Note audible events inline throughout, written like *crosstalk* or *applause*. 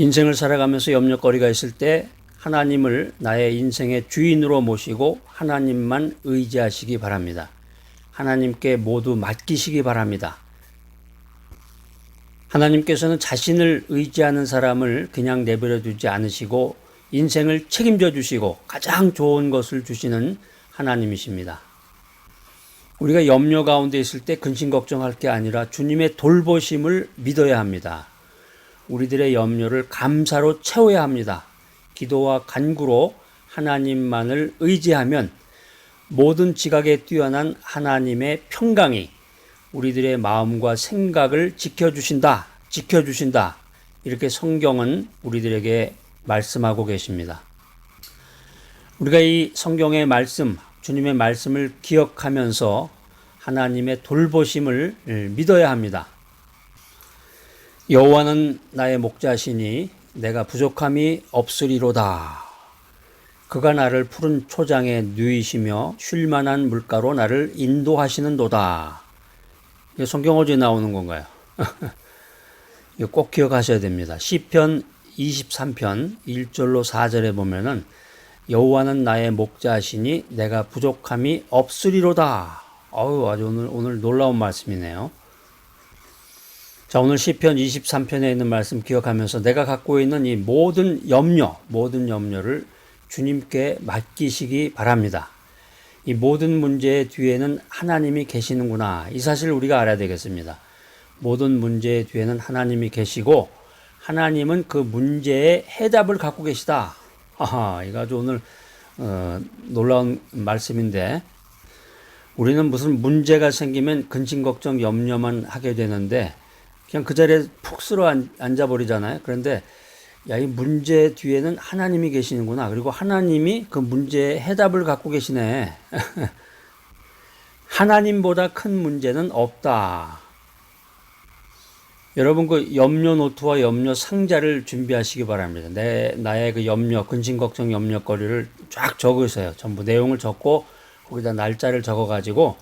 인생을 살아가면서 염려거리가 있을 때 하나님을 나의 인생의 주인으로 모시고 하나님만 의지하시기 바랍니다. 하나님께 모두 맡기시기 바랍니다. 하나님께서는 자신을 의지하는 사람을 그냥 내버려 두지 않으시고 인생을 책임져 주시고 가장 좋은 것을 주시는 하나님이십니다. 우리가 염려 가운데 있을 때 근심 걱정할 게 아니라 주님의 돌보심을 믿어야 합니다. 우리들의 염려를 감사로 채워야 합니다. 기도와 간구로 하나님만을 의지하면 모든 지각에 뛰어난 하나님의 평강이 우리들의 마음과 생각을 지켜주신다, 지켜주신다. 이렇게 성경은 우리들에게 말씀하고 계십니다. 우리가 이 성경의 말씀, 주님의 말씀을 기억하면서 하나님의 돌보심을 믿어야 합니다. 여호와는 나의 목자시니 내가 부족함이 없으리로다. 그가 나를 푸른 초장에 누이시며 쉴 만한 물가로 나를 인도하시는도다. 이게 성경 어디에 나오는 건가요? *laughs* 꼭 기억하셔야 됩니다. 시편 23편 1절로 4절에 보면은 여호와는 나의 목자시니 내가 부족함이 없으리로다. 어우 아주 오늘 오늘 놀라운 말씀이네요. 자, 오늘 시편 23편에 있는 말씀 기억하면서 내가 갖고 있는 이 모든 염려, 모든 염려를 주님께 맡기시기 바랍니다. 이 모든 문제의 뒤에는 하나님이 계시는구나. 이 사실을 우리가 알아야 되겠습니다. 모든 문제의 뒤에는 하나님이 계시고 하나님은 그 문제의 해답을 갖고 계시다. 하하, 이거 아주 오늘 어, 놀라운 말씀인데 우리는 무슨 문제가 생기면 근심 걱정 염려만 하게 되는데 그냥 그 자리에 푹 쓸어 앉아 버리잖아요. 그런데 야, 이 문제 뒤에는 하나님이 계시는구나. 그리고 하나님이 그 문제의 해답을 갖고 계시네. *laughs* 하나님보다 큰 문제는 없다. 여러분 그 염려 노트와 염려 상자를 준비하시기 바랍니다. 내 나의 그 염려, 근심 걱정 염려거리를 쫙 적으세요. 전부 내용을 적고 거기다 날짜를 적어 가지고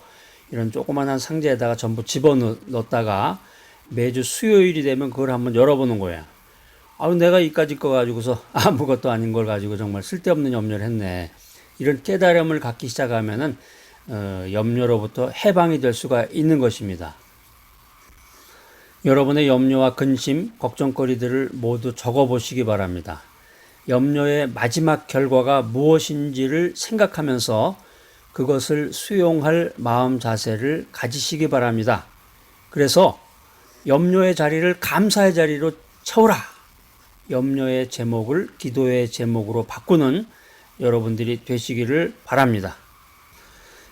이런 조그만한 상자에다가 전부 집어 넣었다가 매주 수요일이 되면 그걸 한번 열어보는 거야. 아, 내가 이까지 거 가지고서 *laughs* 아무것도 아닌 걸 가지고 정말 쓸데없는 염려를 했네. 이런 깨달음을 갖기 시작하면은 어, 염려로부터 해방이 될 수가 있는 것입니다. 여러분의 염려와 근심, 걱정거리들을 모두 적어 보시기 바랍니다. 염려의 마지막 결과가 무엇인지를 생각하면서 그것을 수용할 마음 자세를 가지시기 바랍니다. 그래서 염려의 자리를 감사의 자리로 채우라. 염려의 제목을 기도의 제목으로 바꾸는 여러분들이 되시기를 바랍니다.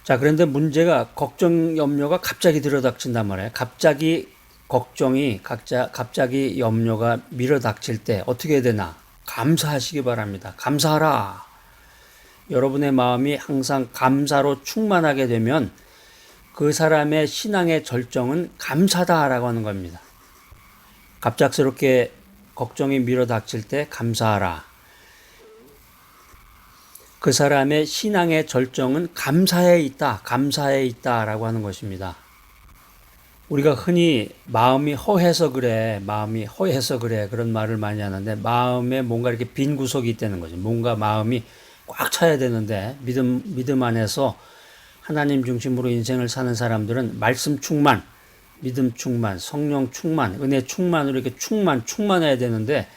자, 그런데 문제가 걱정, 염려가 갑자기 들어닥친단 말이에요. 갑자기 걱정이, 각자, 갑자기 염려가 밀어닥칠 때 어떻게 해야 되나? 감사하시기 바랍니다. 감사하라. 여러분의 마음이 항상 감사로 충만하게 되면 그 사람의 신앙의 절정은 감사다라고 하는 겁니다. 갑작스럽게 걱정이 밀어닥칠 때 감사하라. 그 사람의 신앙의 절정은 감사에 있다, 감사에 있다라고 하는 것입니다. 우리가 흔히 마음이 허해서 그래, 마음이 허해서 그래 그런 말을 많이 하는데 마음에 뭔가 이렇게 빈 구석이 있다는 거죠. 뭔가 마음이 꽉 차야 되는데 믿음 믿음 안에서 하나님 중심으로 인생을 사는 사람들은 말씀 충만, 믿음 충만, 성령 충만, 은혜 충만으로 이렇게 충만, 충만해야 되는데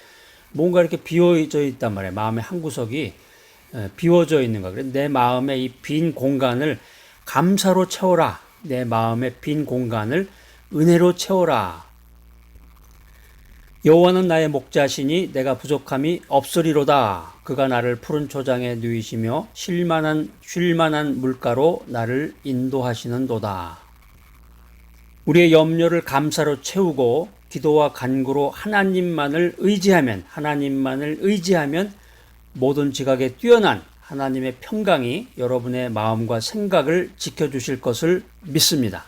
뭔가 이렇게 비워져 있단 말이에요. 마음의 한 구석이 비워져 있는 거. 그래서 내 마음의 이 빈 공간을 감사로 채워라. 내 마음의 빈 공간을 은혜로 채워라. 여호와는 나의 목자시니 내가 부족함이 없으리로다. 그가 나를 푸른 초장에 누이시며 쉴만한 쉴만한 물가로 나를 인도하시는도다. 우리의 염려를 감사로 채우고 기도와 간구로 하나님만을 의지하면 하나님만을 의지하면 모든 지각에 뛰어난 하나님의 평강이 여러분의 마음과 생각을 지켜 주실 것을 믿습니다.